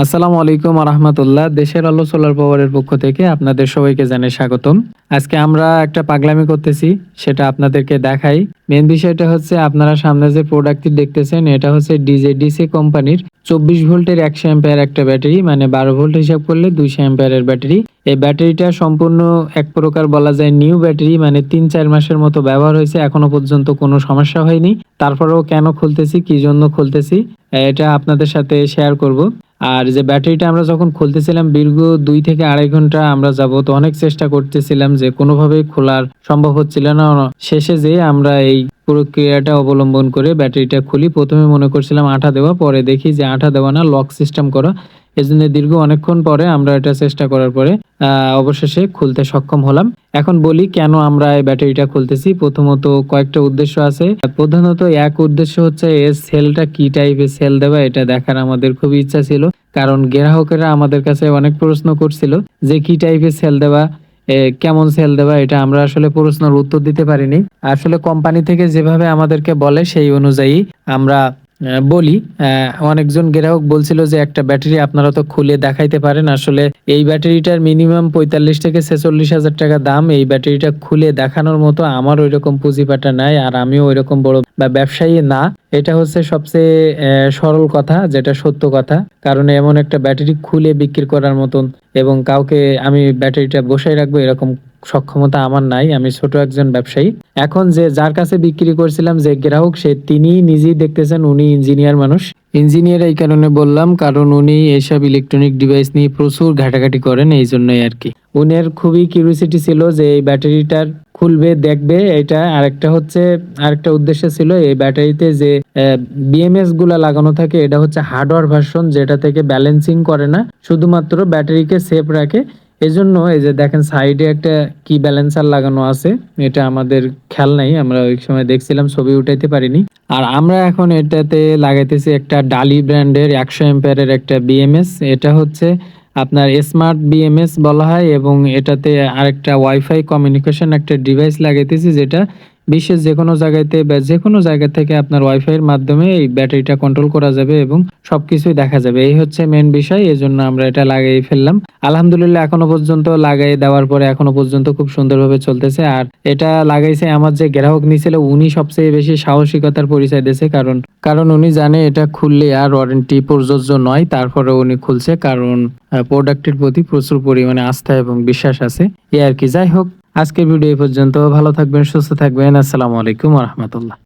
আসসালামু আলাইকুম রহমতুল্লাহ। দেশের আলো সোলার পাওয়ারের পক্ষ থেকে আপনাদের সবাইকে জানাই স্বাগতম। আজকে আমরা একটা পাগলামি করতেছি, সেটা আপনাদেরকে দেখাই। মেন বিষয়টা হচ্ছে আপনারা সামনে যে প্রোডাক্টটি দেখতেছেন, এটা হচ্ছে ডিজেডিসি কোম্পানির চব্বিশ ভোল্টের একশো অ্যাম্পায়ার একটা ব্যাটারি মানে বারো ভোল্ট হিসাব করলে দুইশো অ্যাম্পায়ারের ব্যাটারি। এই ব্যাটারিটা সম্পূর্ণ এক প্রকার বলা যায় নিউ ব্যাটারি মানে তিন চার মাসের মতো ব্যবহার হয়েছে, এখনও পর্যন্ত কোনো সমস্যা হয়নি। তারপরেও কেন খুলতেছি, কি জন্য খুলতেছি, এটা আপনাদের সাথে শেয়ার করব। আর যে ব্যাটারিটা আমরা যখন খুলতেছিলাম, দীর্ঘ দুই থেকে আড়াই ঘণ্টা আমরা যাব তো অনেক চেষ্টা করতেছিলাম যে কোনোভাবেই খোলার সম্ভব হচ্ছিল না। শেষে যে আমরা এই প্রক্রিয়াটা অবলম্বন করে ব্যাটারিটা খুলি, প্রথমে মনে করছিলাম আঠা দেওয়া, পরে দেখি যে আঠা দেওয়া না, লক সিস্টেম করা। এজন্য দীর্ঘ অনেকক্ষণ পরে আমরা এটা চেষ্টা করার পরে অবশেষে খুলতে সক্ষম হলাম। এখন বলি কেন আমরা এই ব্যাটারিটা খুলতেছি। প্রথমত কয়েকটা উদ্দেশ্য আছে। প্রধানত এক উদ্দেশ্য হচ্ছে এর সেলটা কি টাইপের সেল দেওয়া এটা দেখার আমাদের খুবই ইচ্ছা ছিল। কারণ গ্রাহকেরা আমাদের কাছে অনেক প্রশ্ন করছিল যে কি টাইপের সেল দেওয়া কেমন সেল দেওয়া এটা আমরা আসলে প্রশ্নের উত্তর দিতে পারিনি। আসলে কোম্পানি থেকে যেভাবে আমাদেরকে বলে সেই অনুযায়ী আমরা বলি অনেকজন গ্রাহক বলছিল যে একটা ব্যাটারি আপনারা তো খুলে দেখাইতে পারেন। আসলে এই ব্যাটারিটার মিনিমাম পঁয়তাল্লিশ থেকে ছেচল্লিশ হাজার টাকা দাম। এই ব্যাটারিটা খুলে দেখানোর মতো আমার ওই রকম পুঁজিপাটা নাই, আর আমিও ওই রকম বড় বা ব্যবসায়ী না। এটা হচ্ছে সবচেয়ে সরল কথা, যেটা সত্য কথা। কারণ এমন একটা ব্যাটারি খুলে বিক্রি করার মতন এবং কাউকে আমি ব্যাটারিটা বসাই রাখব এরকম সক্ষমতা আমার নাই, আমি ছোট একজন ব্যবসায়ী। এখন যে যার কাছে বিক্রি করছিলাম যে গ্রাহক, সে তিনি নিজেই দেখতেছেন উনি ইঞ্জিনিয়ার মানুষ। ইঞ্জিনিয়ার এই কারণে বললাম, কারণ উনি এইসব ইলেকট্রনিক ডিভাইস নিয়ে প্রচুর ঘাটাঘাটি করেন, এই জন্যই আর কি। উনের খুবই কিউরিসিটি ছিল যে এই ব্যাটারিটার খুলবে, দেখবে, এটা আরেকটা হচ্ছে, আরেকটা উদ্দেশ্য ছিল এই ব্যাটারিতে যে বিএমএসগুলা লাগানো থাকে, এটা হচ্ছে হার্ডওয়্যার ভার্সন যেটা থেকে ব্যালেন্সিং করে না, শুধুমাত্র ব্যাটারিকে সেফ রাখে। এজন্য এই যে দেখেন সাইডে একটা কি ব্যালেন্সার লাগানো আছে, এটা আমাদের খেয়াল নাই, আমরা ওই সময় দেখছিলাম, ছবি উঠাইতে পারিনি। আর আমরা এখন এটাতে লাগাইতেছি একটা ডালি ব্র্যান্ডের একশো এম্পায়ারের একটা বিএমএস এটা হচ্ছে আপনার স্মার্ট বিএমএস বলা হয়, এবং এটাতে আরেকটা ওয়াইফাই কমিউনিকেশন একটা ডিভাইস লাগাইতেছি, যেটা বিশ্বের যে কোনো জায়গাতে বা যে কোনো জায়গা থেকে আপনার ওয়াইফাইয়ের মাধ্যমে এই ব্যাটারিটা কন্ট্রোল করা যাবে এবং সবকিছুই দেখা যাবে। এই হচ্ছে মেন বিষয় এই জন্য আমরা এটা লাগিয়ে ফেললাম। আলহামদুলিল্লাহ, এখনও পর্যন্ত লাগাই দেওয়ার পরে এখনও পর্যন্ত খুব সুন্দরভাবে চলতেছে। আর এটা লাগাইছে আমার যে গ্রাহক নিয়েছিল উনি সবচেয়ে বেশি সাহসিকতার পরিচয় দিয়েছে। কারণ কারণ উনি জানে এটা খুললে আর ওয়ারেন্টি প্রযোজ্য নয়, তারপরে উনি খুলছে। কারণ প্রোডাক্টের প্রতি প্রচুর পরিমাণে আস্থা এবং বিশ্বাস আছে। এ আর কি, যাই হোক। আজকের ভিডিও এই পর্যন্ত। ভালো থাকবেন সুস্থ থাকবেন। আসসালামু আলাইকুম রহমতুল্লাহ।